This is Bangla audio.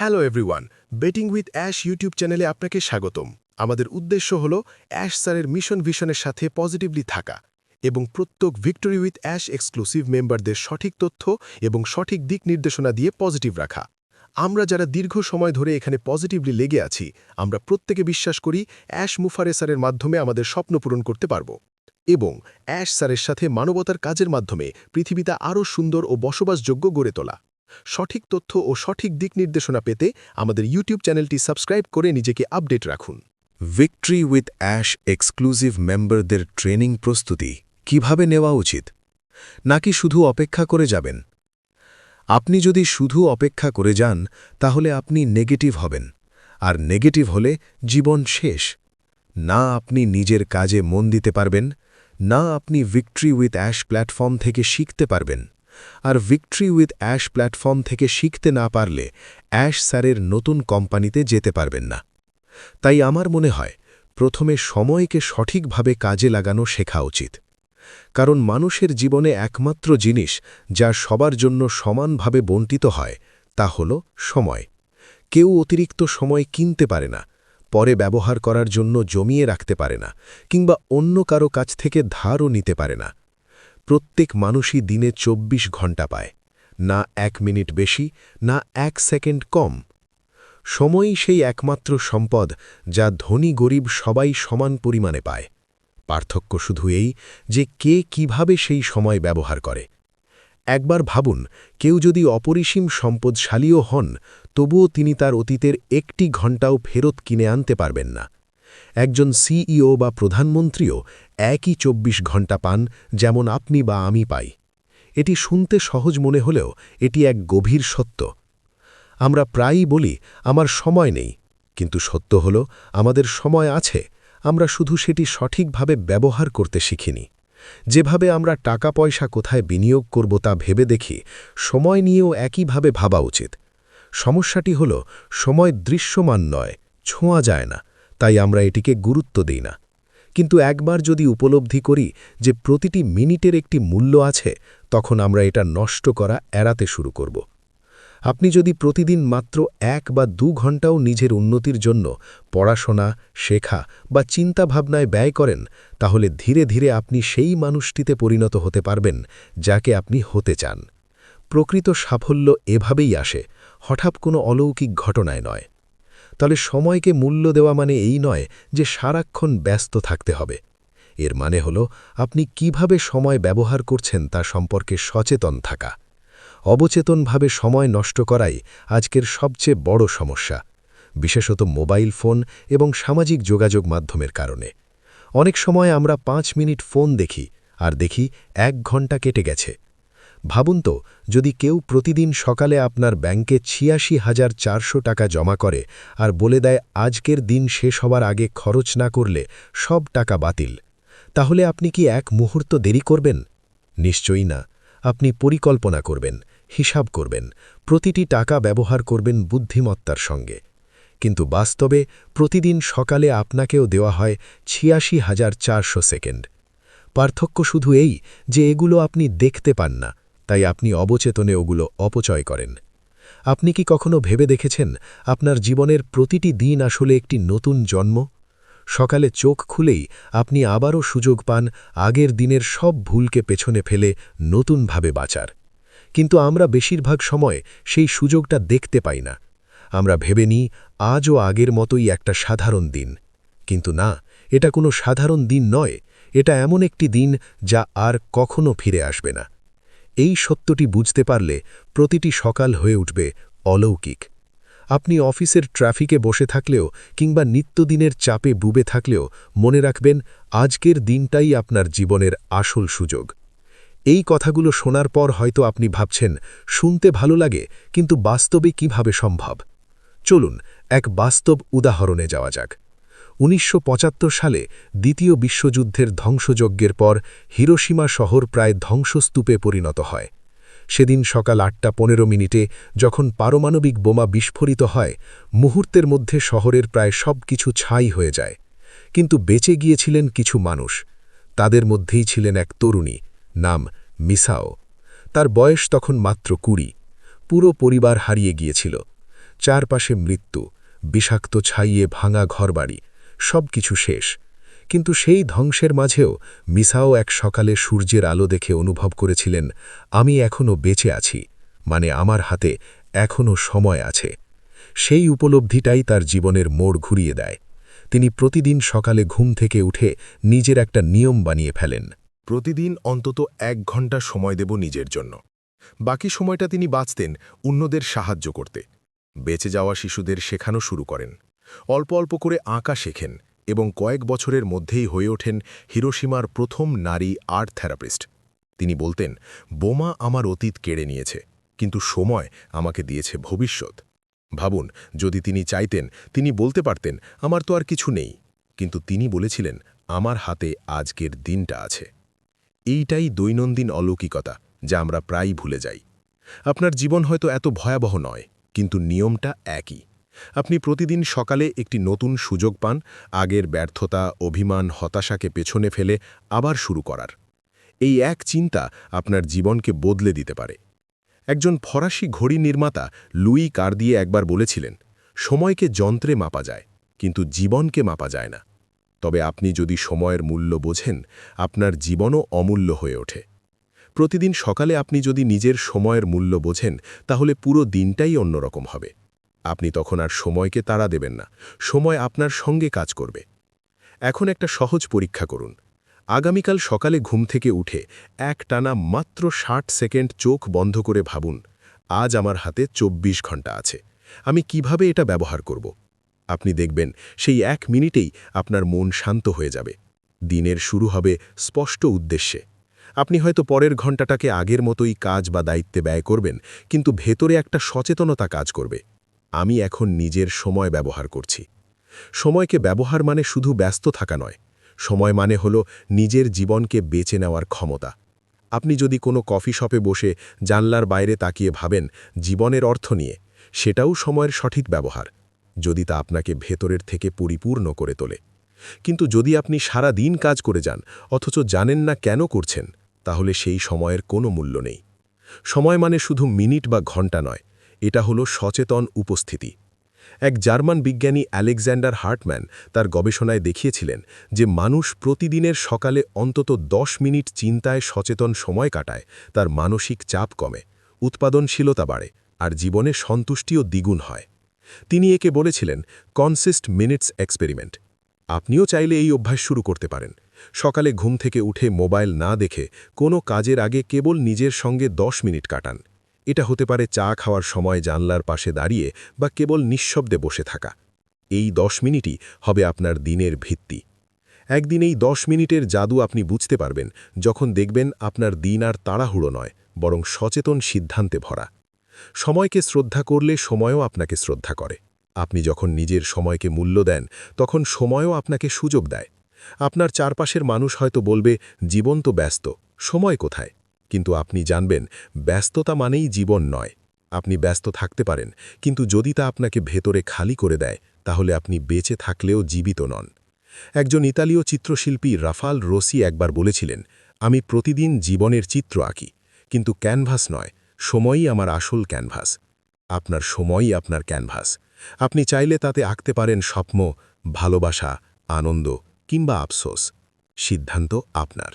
Hello everyone betting with Ash YouTube চ্যানেলে আপনাকে স্বাগতম। আমাদের উদ্দেশ্য হল অ্যাশ স্যারের মিশন ভিশনের সাথে পজিটিভলি থাকা এবং প্রত্যেক ভিক্টোরি উইথ অ্যাশ এক্সক্লুসিভ মেম্বারদের সঠিক তথ্য এবং সঠিক দিক নির্দেশনা দিয়ে পজিটিভ রাখা। আমরা যারা দীর্ঘ সময় ধরে এখানে পজিটিভলি লেগে আছি, আমরা প্রত্যেকে বিশ্বাস করি অ্যাশ মুফারে স্যারের মাধ্যমে আমাদের স্বপ্ন পূরণ করতে পারব এবং অ্যাশ স্যারের সাথে মানবতার কাজের মাধ্যমে পৃথিবীটা আরও সুন্দর ও বসবাসযোগ্য গড়ে তোলা। সঠিক তথ্য ও সঠিক দিক নির্দেশনা পেতে আমাদের ইউটিউব চ্যানেলটি সাবস্ক্রাইব করে নিজেকে আপডেট রাখুন। ভিক্টরি উইথ অ্যাশ এক্সক্লুসিভ মেম্বারদের ট্রেনিং প্রস্তুতি কীভাবে নেওয়া উচিত? নাকি শুধু অপেক্ষা করে যাবেন? আপনি যদি শুধু অপেক্ষা করে যান, তাহলে আপনি নেগেটিভ হবেন। আর নেগেটিভ হলে জীবন শেষ। না আপনি নিজের কাজে মন দিতে পারবেন, না আপনি ভিক্টরি উইথ অ্যাশ প্ল্যাটফর্ম থেকে শিখতে পারবেন। আর ভিক্টরি উইথ অ্যাশ প্ল্যাটফর্ম থেকে শিখতে না পারলে অ্যাশ স্যারের নতুন কোম্পানিতে যেতে পারবেন না। তাই আমার মনে হয়, প্রথমে সময়কে সঠিকভাবে কাজে লাগানো শেখা উচিত। কারণ মানুষের জীবনে একমাত্র জিনিস যা সবার জন্য সমানভাবে বন্টিত হয়, তা হল সময়। কেউ অতিরিক্ত সময় কিনতে পারে না, পরে ব্যবহার করার জন্য জমিয়ে রাখতে পারে না, কিংবা অন্য কারও কাছ থেকে ধারও নিতে পারে না। প্রত্যেক মানুষই দিনে ২৪ ঘণ্টা পায়, না এক মিনিট বেশি, না এক সেকেন্ড কম। সময়ই সেই একমাত্র সম্পদ যা ধনী গরিব সবাই সমান পরিমাণে পায়। পার্থক্য শুধু এই যে কে কীভাবে সেই সময় ব্যবহার করে। একবার ভাবুন, কেউ যদি অপরিসীম সম্পদশালীও হন, তবুও তিনি তার অতীতের একটি ঘণ্টাও ফেরত কিনে আনতে পারবেন না। একজন সিইও বা প্রধানমন্ত্রীও একই ২৪ ঘণ্টা পান যেমন আপনি বা আমি পাই। এটি শুনতে সহজ মনে হলেও এটি এক গভীর সত্য। আমরা প্রায়ই বলি, আমার সময় নেই। কিন্তু সত্য হল, আমাদের সময় আছে। আমরা শুধু সেটি সঠিকভাবে ব্যবহার করতে শিখিনি। যেভাবে আমরা টাকা পয়সা কোথায় বিনিয়োগ করব তা ভেবে দেখি, সময় নিয়েও একইভাবে ভাবা উচিত। সমস্যাটি হল, সময় দৃশ্যমান নয়, ছোঁয়া যায় না। তাই আমরা এটিকে গুরুত্ব দিই না। কিন্তু একবার যদি উপলব্ধি করি যে প্রতিটি মিনিটের একটি মূল্য আছে, তখন আমরা এটা নষ্ট করা এড়াতে শুরু করব। আপনি যদি প্রতিদিন মাত্র এক বা দু ঘন্টাও নিজের উন্নতির জন্য পড়াশোনা, শেখা বা চিন্তাভাবনায় ব্যয় করেন, তাহলে ধীরে ধীরে আপনি সেই মানুষটিতে পরিণত হতে পারবেন যাকে আপনি হতে চান। প্রকৃত সাফল্য এভাবেই আসে, হঠাৎ কোনো অলৌকিক ঘটনায় নয়। তাহলে সময়কে মূল্য দেওয়া মানে এই নয় যে সারাক্ষণ ব্যস্ত থাকতে হবে। এর মানে হল, আপনি কীভাবে সময় ব্যবহার করছেন তা সম্পর্কে সচেতন থাকা। অবচেতনভাবে সময় নষ্ট করাই আজকের সবচেয়ে বড় সমস্যা, বিশেষত মোবাইল ফোন এবং সামাজিক যোগাযোগ মাধ্যমের কারণে। অনেক সময় আমরা পাঁচ মিনিট ফোন দেখি, আর দেখি এক ঘণ্টা কেটে গেছে। ভাবুন তো, যদি কেউ প্রতিদিন সকালে আপনার ব্যাংকে ছিয়াশি হাজার চারশো টাকা জমা করে আর বলে দেয় আজকের দিন শেষ হবার আগে খরচ না করলে সব টাকা বাতিল, তাহলে আপনি কি এক মুহূর্ত দেরি করবেন? নিশ্চয়ই না। আপনি পরিকল্পনা করবেন, হিসাব করবেন, প্রতিটি টাকা ব্যবহার করবেন বুদ্ধিমত্তার সঙ্গে। কিন্তু বাস্তবে প্রতিদিন সকালে আপনাকেও দেওয়া হয় ছিয়াশি হাজার চারশো সেকেন্ড। পার্থক্য শুধু এই যে এগুলো আপনি দেখতে পান না তাই আপনি অবচেতনে ওগুলো অপচয় করেন। আপনি কি কখনো ভেবে দেখেছেন আপনার জীবনের প্রতিটি দিন আসলে একটি নতুন জন্ম? সকালে চোখ খুলেই আপনি আবারও সুযোগ পান আগের দিনের সব ভুলকে পেছনে ফেলে নতুনভাবে বাঁচার। কিন্তু আমরা বেশিরভাগ সময় সেই সুযোগটা দেখতে পাই না। আমরা ভেবে নিই আজও আগের মতোই একটা সাধারণ দিন। কিন্তু না, এটা কোনো সাধারণ দিন নয়, এটা এমন একটি দিন যা আর কখনো ফিরে আসবে না। এই সত্যটি বুঝতে পারলে প্রতিটি সকাল হয়ে উঠবে অলৌকিক। আপনি অফিসের ট্রাফিকে বসে থাকলেও কিংবা নিত্যদিনের চাপে বুবে থাকলেও মনে রাখবেন, আজকের দিনটাই আপনার জীবনের আসল সুযোগ। এই কথাগুলো শোনার পর হয়তো আপনি ভাবছেন, শুনতে ভালো লাগে, কিন্তু বাস্তবে কীভাবে সম্ভব? চলুন, এক বাস্তব উদাহরণে যাওয়া যাক। উনিশশো পঁচাত্তর সালে দ্বিতীয় বিশ্বযুদ্ধের ধ্বংসযজ্ঞের পর হিরোসীমা শহর প্রায় ধ্বংসস্তূপে পরিণত হয়। সেদিন সকাল আটটা পনেরো মিনিটে যখন পারমাণবিক বোমা বিস্ফোরিত হয়, মুহূর্তের মধ্যে শহরের প্রায় সব কিছু ছাই হয়ে যায়। কিন্তু বেঁচে গিয়েছিলেন কিছু মানুষ। তাদের মধ্যেই ছিলেন এক তরুণী, নাম মিসাও। তার বয়স তখন মাত্র কুড়ি। পুরো পরিবার হারিয়ে গিয়েছিল। চারপাশে মৃত্যু, বিষাক্ত ছাইয়ে ভাঙা ঘরবাড়ি সব কিছু শেষ। কিন্তু সেই ধ্বংসের মাঝেও মিসাও এক সকালে সূর্যের আলো দেখে অনুভব করেছিলেন, আমি এখনও বেঁচে আছি মানে আমার হাতে এখনও সময় আছে। সেই উপলব্ধিটাই তার জীবনের মোড় ঘুরিয়ে দেয়। তিনি প্রতিদিন সকালে ঘুম থেকে উঠে নিজের একটা নিয়ম বানিয়ে ফেলেন। প্রতিদিন অন্তত এক ঘণ্টা সময় দেব নিজের জন্য। বাকি সময়টা তিনি বাঁচতেন অন্যদের সাহায্য করতে। বেঁচে যাওয়া শিশুদের শেখানো শুরু করেন। অল্প অল্প করে আঁকা শেখেন এবং কয়েক বছরের মধ্যেই হয়ে ওঠেন হিরোসীমার প্রথম নারী আর্ট থেরাপিস্ট। তিনি বলতেন, বোমা আমার অতীত কেড়ে নিয়েছে, কিন্তু সময় আমাকে দিয়েছে ভবিষ্যৎ। ভাবুন, যদি তিনি চাইতেন, তিনি বলতে পারতেন, আমার তো আর কিছু নেই। কিন্তু তিনি বলেছিলেন, আমার হাতে আজকের দিনটা আছে। এইটাই দৈনন্দিন অলৌকিকতা, যা আমরা প্রায়ই ভুলে যাই। আপনার জীবন হয়তো এত ভয়াবহ নয়, কিন্তু নিয়মটা একই। আপনি প্রতিদিন সকালে একটি নতুন সুযোগ পান, আগের ব্যর্থতা, অভিমান, হতাশাকে পেছনে ফেলে আবার শুরু করার। এই এক চিন্তা আপনার জীবনকে বদলে দিতে পারে। একজন ফরাসি ঘড়ি নির্মাতা লুই কার দিয়ে একবার বলেছিলেন, সময়কে যন্ত্রে মাপা যায়, কিন্তু জীবনকে মাপা যায় না। তবে আপনি যদি সময়ের মূল্য বোঝেন, আপনার জীবনও অমূল্য হয়ে ওঠে। প্রতিদিন সকালে আপনি যদি নিজের সময়ের মূল্য বোঝেন, তাহলে পুরো দিনটাই অন্যরকম হবে। আপনি তখন আর সময়কে তাড়া দেবেন না। সময় আপনার সঙ্গে কাজ করবে। এখন একটা সহজ পরীক্ষা করুন। আগামীকাল সকালে ঘুম থেকে উঠে এক টানা মাত্র ষাট সেকেন্ড চোখ বন্ধ করে ভাবুন, আজ আমার হাতে ২৪ ঘণ্টা আছে। আমি কীভাবে এটা ব্যবহার করব? আপনি দেখবেন সেই এক মিনিটেই আপনার মন শান্ত হয়ে যাবে। দিনের শুরু হবে স্পষ্ট উদ্দেশ্যে। আপনি হয়তো পরের ঘণ্টাটাকে আগের মতোই কাজ বা দায়িত্বে ব্যয় করবেন, কিন্তু ভেতরে একটা সচেতনতা কাজ করবে। আমি এখন নিজের সময় ব্যবহার করছি। সময়কে ব্যবহার মানে শুধু ব্যস্ত থাকা নয়। সময় মানে হল নিজের জীবনকে বেছে নেওয়ার ক্ষমতা। আপনি যদি কোনো কফি শপে বসে জানলার বাইরে তাকিয়ে ভাবেন জীবনের অর্থ নিয়ে, সেটাও সময়ের সঠিক ব্যবহার, যদি তা আপনাকে ভেতরের থেকে পরিপূর্ণ করে তোলে। কিন্তু যদি আপনি সারা দিন কাজ করে যান, অথচ জানেন না কেন করছেন, তাহলে সেই সময়ের কোনো মূল্য নেই। সময় মানে শুধু মিনিট বা ঘণ্টা নয় এটা হলো সচেতন উপস্থিতি। এক জার্মান বিজ্ঞানী আলেকজান্ডার হার্টম্যান তার গবেষণায় দেখিয়েছিলেন যে মানুষ প্রতিদিনের সকালে অন্তত দশ মিনিট চিন্তায় সচেতন সময় কাটায়, তার মানসিক চাপ কমে, উৎপাদনশীলতা বাড়ে আর জীবনে সন্তুষ্টিও দ্বিগুণ হয়। তিনি একে বলেছিলেন কনসিস্ট মিনিটস এক্সপেরিমেন্ট আপনিও চাইলে এই অভ্যাস শুরু করতে পারেন। সকালে ঘুম থেকে উঠে মোবাইল না দেখে কোনো কাজের আগে কেবল নিজের সঙ্গে দশ মিনিট কাটান। এটা হতে পারে চা খাওয়ার সময় জানলার পাশে দাঁড়িয়ে বা কেবল নিঃশব্দে বসে থাকা। এই দশ মিনিটই হবে আপনার দিনের ভিত্তি। একদিন এই দশ মিনিটের জাদু আপনি বুঝতে পারবেন যখন দেখবেন আপনার দিন আর তাড়াহুড়ো নয়, বরং সচেতন সিদ্ধান্তে ভরা। সময়কে শ্রদ্ধা করলে সময়ও আপনাকে শ্রদ্ধা করে। আপনি যখন নিজের সময়কে মূল্য দেন, তখন সময়ও আপনাকে সুযোগ দেয়। আপনার চারপাশের মানুষ হয়তো বলবে, জীবন তো ব্যস্ত, সময় কোথায়? কিন্তু আপনি জানবেন, ব্যস্ততা মানেই জীবন নয়। আপনি ব্যস্ত থাকতে পারেন, কিন্তু যদি তা আপনাকে ভেতরে খালি করে দেয়, তাহলে আপনি বেঁচে থাকলেও জীবিত নন। একজন ইতালীয় চিত্রশিল্পী রাফাল রোসি একবার বলেছিলেন, আমি প্রতিদিন জীবনের চিত্র আঁকি, কিন্তু ক্যানভাস নয়, সময়ই আমার আসল ক্যানভাস। আপনার সময়ই আপনার ক্যানভাস। আপনি চাইলে তাতে আঁকতে পারেন স্বপ্ন, ভালোবাসা, আনন্দ কিংবা আফসোস। সিদ্ধান্ত আপনার।